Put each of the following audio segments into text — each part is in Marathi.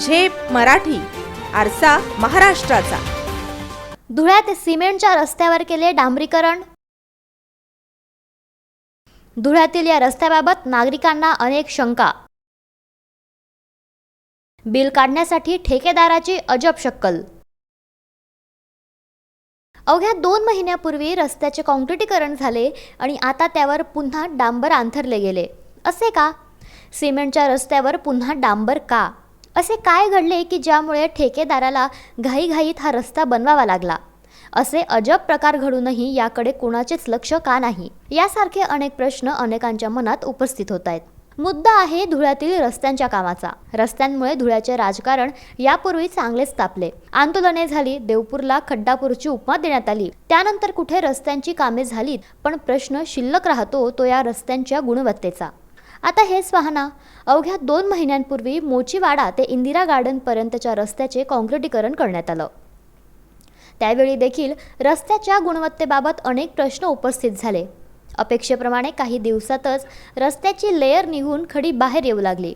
झेप मराठी आरसा महाराष्ट्राचा. धुळ्यात सिमेंटच्या रस्त्यावर केले डांबरीकरण. धुळ्यातील या रस्त्याबाबत नागरिकांना अनेक शंका. बिल काढण्यासाठी ठेकेदाराची अजब शक्कल. अवघ्या दोन महिन्यापूर्वी रस्त्याचे काँक्रिटीकरण झाले आणि आता त्यावर पुन्हा डांबर अंथरले गेले. असे का? सिमेंटच्या रस्त्यावर पुन्हा डांबर का? असे काय घडले की ज्यामुळे ठेकेदाराला घाईघाईत हा रस्ता बनवावा लागला? असे अजब प्रकार घडूनही याकडे कुणाचेच लक्ष का नाही? यासारखे अनेक प्रश्न अनेकांच्या मनात उपस्थित होत आहेत. मुद्दा आहे धुळ्यातील रस्त्यांच्या कामाचा. रस्त्यांमुळे धुळ्याचे राजकारण यापूर्वी चांगलेच तापले. आंदोलने झाली देवपूरला खड्डापूरची उपमा देण्यात आली. त्यानंतर कुठे रस्त्यांची कामे झालीत पण प्रश्न शिल्लक राहतो तो या रस्त्यांच्या गुणवत्तेचा. आता हेच पाहना अवघ्या दोन महिन्यांपूर्वी मोचीवाडा ते इंदिरा गार्डनपर्यंतच्या रस्त्याचे काँक्रिटीकरण करण्यात आलं. त्यावेळी देखील रस्त्याच्या गुणवत्तेबाबत अनेक प्रश्न उपस्थित झाले. अपेक्षेप्रमाणे काही दिवसातच रस्त्याची लेयर निघून खडी बाहेर येऊ लागली.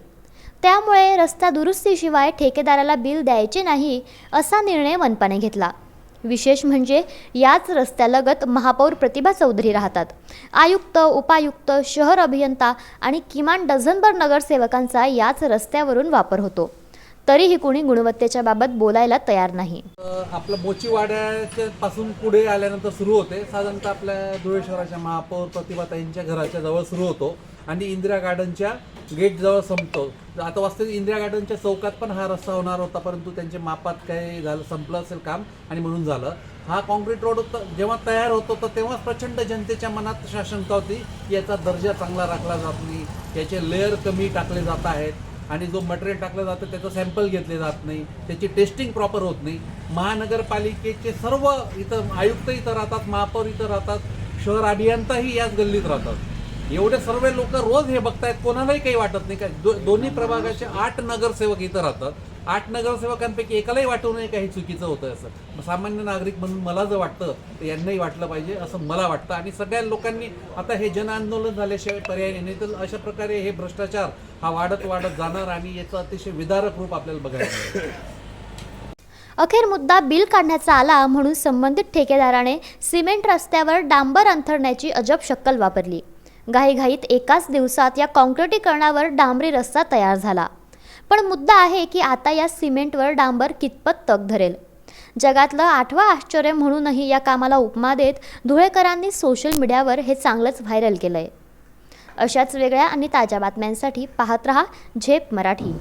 त्यामुळे रस्ता दुरुस्तीशिवाय ठेकेदाराला बिल द्यायचे नाही असा निर्णय मनपाने घेतला. विशेष म्हणजे याच रस्त्यालगत महापौर प्रतिभा चौधरी राहतात. आयुक्त उपायुक्त शहर अभियंता आणि किमान डझनभर नगरसेवकांचा याच रस्त्यावरून वापर होतो. तरीही कुणी गुणवत्तेच्या बाबत बोलायला तयार नाही. आपलं मोचीवाड्याच्या पासून पुढे आल्यानंतर सुरू होते. साधारणतः आपल्या धुळे शहराच्या महापौर प्रतिभाताईंच्या घराच्या जवळ सुरू होतो. आणि इंदिरा गार्डनच्या गेट जवळ संपतो. आता वास्तविक इंदिरा गार्डनच्या चौकात पण हा रस्ता होणार होता परंतु त्यांच्या मापात काय झालं संपलं असेल काम आणि म्हणून झालं. हा कॉन्क्रीट रोड होता जेव्हा तयार होत होता तेव्हाच प्रचंड जनतेच्या मनात अशा शंका होती की याचा दर्जा चांगला राखला जात नाही. याचे लेअर कमी टाकले जात आहेत आणि जो मटेरियल टाकलं जातं त्याचं सॅम्पल घेतले जात नाही. त्याची टेस्टिंग प्रॉपर होत नाही. महानगरपालिकेचे सर्व इथं आयुक्त इथं राहतात महापौर इथं राहतात शहर अभियंताही याच गल्लीत राहतात. एवढे सर्व लोक रोज हे बघतायत कोणालाही काही वाटत नाही. काय दोन्ही प्रभागाचे आठ नगरसेवक इथं राहतात. आठ नगरसेवकांपैकी एकालाही वाटू नये काही चुकीचं होतं असं? सामान्य नागरिक म्हणून मला जर वाटतं तर यांनाही वाटलं पाहिजे असं मला वाटतं. आणि सगळ्या लोकांनी आता हे जन आंदोलन झाल्याशिवाय पर्याय नाही. तर अशा प्रकारे हे भ्रष्टाचार हा वाढत वाढत जाणार आणि याचं अतिशय विदारक रूप आपल्याला बघायला मिळेल. अखेर मुद्दा बिल काढण्याचा आला म्हणून संबंधित ठेकेदाराने सिमेंट रस्त्यावर डांबर अंथरण्याची अजब शक्कल वापरली. घाईघाईत एकाच दिवसात या काँक्रिटीकरणावर डांबरी रस्ता तयार झाला. पण मुद्दा आहे की आता या सिमेंटवर डांबर कितपत तग धरेल? जगातलं आठवं आश्चर्य म्हणूनही या कामाला उपमा देत धुळेकरांनी सोशल मीडियावर हे चांगलंच व्हायरल केलं आहे अशाच वेगळ्या आणि ताज्या बातम्यांसाठी पाहत रहा झेप मराठी.